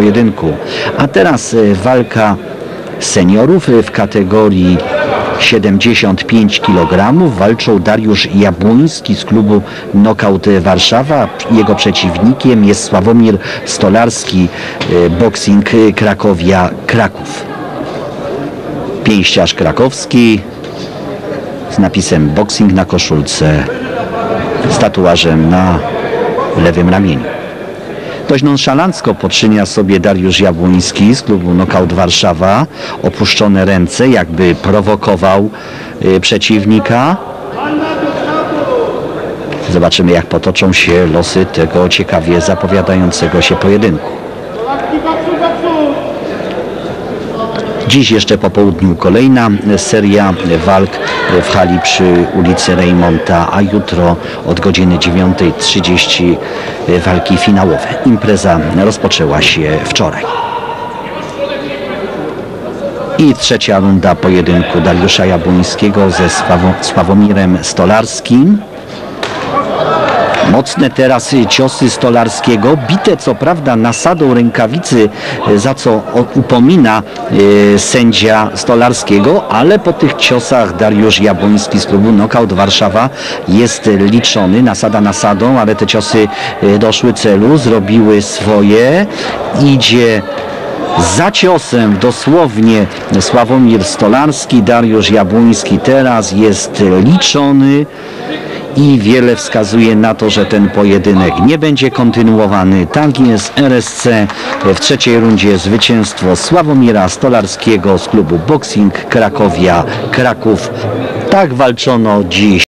pojedynku. A teraz e, walka seniorów e, w kategorii 75 kg. Walczą Dariusz Jabłoński z klubu Knockout Warszawa. Jego przeciwnikiem jest Sławomir Stolarski, e, boxing Krakowia Kraków. Pięściarz krakowski z napisem boxing na koszulce z tatuażem na lewym ramieniu. Dość nonszalancko poczynia sobie Dariusz Jabłoński z klubu Knockout Warszawa. Opuszczone ręce, jakby prowokował y, przeciwnika. Zobaczymy, jak potoczą się losy tego ciekawie zapowiadającego się pojedynku. Dziś jeszcze po południu kolejna seria walk w hali przy ulicy Reymonta, a jutro od godziny 9.30 walki finałowe. Impreza rozpoczęła się wczoraj. I trzecia runda pojedynku Dariusza Jabłońskiego ze Sławo- Sławomirem Stolarskim. Mocne teraz ciosy Stolarskiego, bite co prawda nasadą rękawicy, e, za co upomina e, sędzia Stolarskiego, ale po tych ciosach Dariusz Jabłoński z klubu Knockout Warszawa jest liczony, nasada nasadą, ale te ciosy e, doszły celu, zrobiły swoje, idzie za ciosem dosłownie Sławomir Stolarski, Dariusz Jabłoński teraz jest liczony i wiele wskazuje na to, że ten pojedynek nie będzie kontynuowany. Tak jest RSC w trzeciej rundzie zwycięstwo Sławomira Stolarskiego z klubu Boxing Krakowia Kraków. Tak walczono dziś.